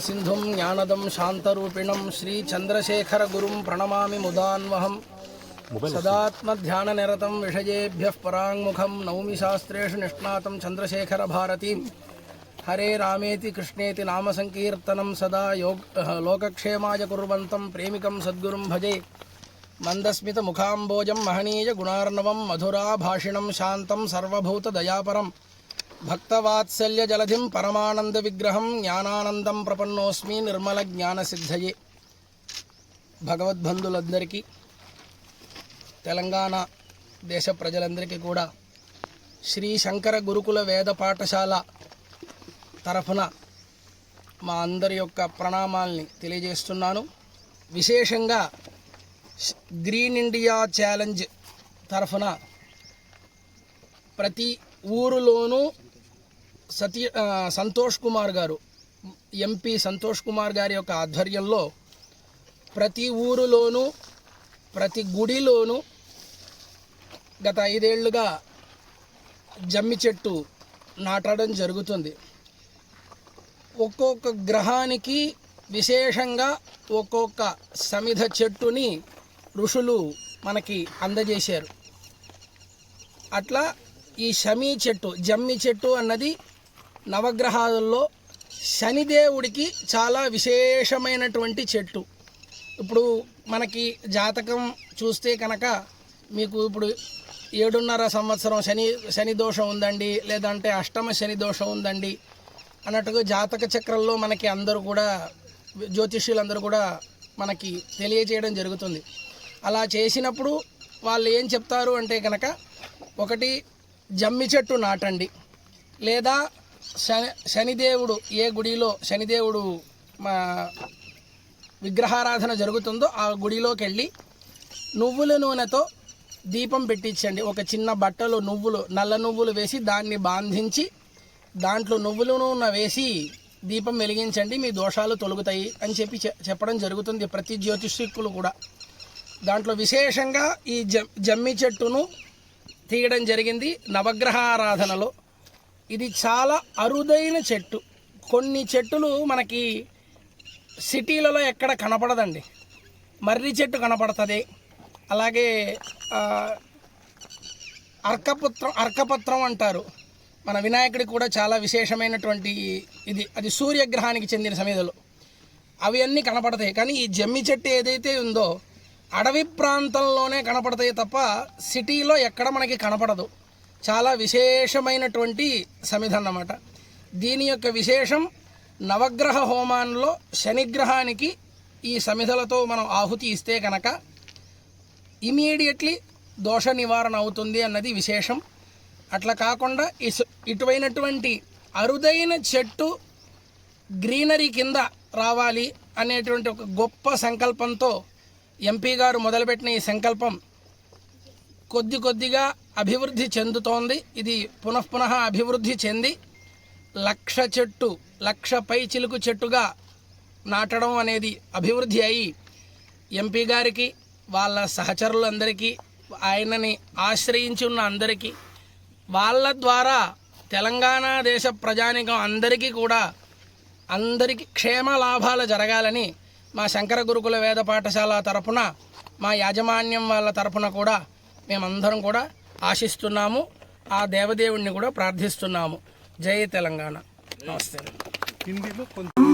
सिंधु करुणासिन्धुं ज्ञानदं शान्तरूपिणं श्रीचन्द्रशेखरगुरुं प्रणमामि मुदान्वहं। सदात्मध्याननिरतं विषयेभ्यः नौमी शास्त्रु निष्णात चंद्रशेखर भारती हरे रामेति कृष्णेति नामसङ्कीर्तनं सदा योग लोकक्षेमाय कुर्वन्तं प्रेमिकं सद्गुरुं भजे। मधुरा महनीयगुणार्णवं मधुराभाषिणं शान्तं सर्वभूतदयापरम्। మహనీయ గుణార్ణవం భక్తవాత్సల్య జలధిం పరమానంద విగ్రహం జ్ఞానానందం ప్రపన్నోస్మి నిర్మల జ్ఞానసిద్ధయే భగవద్బంధులందరికీ తెలంగాణ దేశ ప్రజలందరికీ కూడా శ్రీ శంకర గురుకుల వేద పాఠశాల తరఫున మా అందరి యొక్క ప్రణామాల్ని తెలియజేస్తున్నాను. విశేషంగా గ్రీన్ ఇండియా ఛాలెంజ్ తరఫున ప్రతి ఊరులోనూ సతీ సంతోష్ కుమార్ గారు ఎంపీ సంతోష్ కుమార్ గారి యొక్క ఆధ్వర్యంలో ప్రతి ఊరులోనూ ప్రతి గుడిలోనూ గత ఐదేళ్ళుగా జమ్మి చెట్టు నాటడం జరుగుతుంది. ఒక్కొక్క గ్రహానికి విశేషంగా ఒక్కొక్క సమిధ చెట్టుని ఋషులు మనకి అందజేశారు. అట్లా ఈ షమీ చెట్టు జమ్మి చెట్టు అన్నది నవగ్రహాలలో శనిదేవుడికి చాలా విశేషమైనటువంటి చెట్టు. ఇప్పుడు మనకి జాతకం చూస్తే కనుక మీకు ఇప్పుడు ఏడున్నర సంవత్సరం శని శని దోషం ఉందండి లేదంటే అష్టమ శని దోషం ఉందండి అన్నట్టుగా జాతక చక్రంలో మనకి అందరూ కూడా జ్యోతిష్యులందరూ కూడా మనకి తెలియజేయడం జరుగుతుంది. అలా చేసినప్పుడు వాళ్ళు ఏం చెప్తారు అంటే కనుక ఒకటి జమ్మి చెట్టు నాటండి. లేదా శని శనిదేవుడు ఏ గుడిలో శనిదేవుడు మా విగ్రహారాధన జరుగుతుందో ఆ గుడిలోకి వెళ్ళి నువ్వుల నూనెతో దీపం పెట్టించండి. ఒక చిన్న బట్టలో నువ్వులు నల్ల నువ్వులు వేసి దాన్ని బాంధించి దాంట్లో నువ్వుల నూనె వేసి దీపం వెలిగించండి. మీ దోషాలు తొలుగుతాయి అని చెప్పి చెప్పడం జరుగుతుంది ప్రతి జ్యోతిష్కులు కూడా. దాంట్లో విశేషంగా ఈ జమ్మి చెట్టును తీయడం జరిగింది నవగ్రహారాధనలో. ఇది చాలా అరుదైన చెట్టు. కొన్ని చెట్టులు మనకి సిటీలలో ఎక్కడ కనపడదండి. మర్రి చెట్టు కనపడుతుంది. అలాగే అర్కపుత్రం అర్కపత్రం అంటారు. మన వినాయకుడికి కూడా చాలా విశేషమైనటువంటి ఇది. అది సూర్యగ్రహానికి చెందిన సమయంలో. అవి అన్నీ కనపడతాయి. కానీ ఈ జమ్మి చెట్టు ఏదైతే ఉందో అడవి ప్రాంతంలోనే కనపడతాయి తప్ప సిటీలో ఎక్కడ మనకి కనపడదు. చాలా విశేషమైనటువంటి సమిధ అన్నమాట దీని యొక్క విశేషం నవగ్రహ హోమాన్లో శనిగ్రహానికి ఈ సమిధలతో మనం ఆహుతి ఇస్తే కనుక ఇమీడియట్లీ దోష నివారణ అవుతుంది అన్నది విశేషం. అట్లా కాకుండా ఇటువైనటువంటి అరుదైన చెట్టు గ్రీనరీ కింద రావాలి అనేటువంటి ఒక గొప్ప సంకల్పంతో ఎంపీ గారు మొదలుపెట్టిన ఈ సంకల్పం కొద్ది కొద్దిగా అభివృద్ధి చెందుతోంది. ఇది పునఃపునః అభివృద్ధి చెంది లక్ష చెట్టు లక్ష పై చిలుకు చెట్టుగా నాటడం అనేది అభివృద్ధి అయి ఎంపీ గారికి వాళ్ళ సహచరులందరికీ ఆయనని ఆశ్రయించి ఉన్న అందరికీ వాళ్ళ ద్వారా తెలంగాణ దేశ ప్రజానికం అందరికీ కూడా అందరికీ క్షేమ లాభాలు జరగాలని మా శంకర గురుకుల వేద పాఠశాల తరపున మా యాజమాన్యం వాళ్ళ తరపున కూడా మేమందరం కూడా ఆశిస్తున్నాము. ఆ దేవదేవుణ్ణి కూడా ప్రార్థిస్తున్నాము. జై తెలంగాణ. నమస్తే. హిందీలో కొంచెం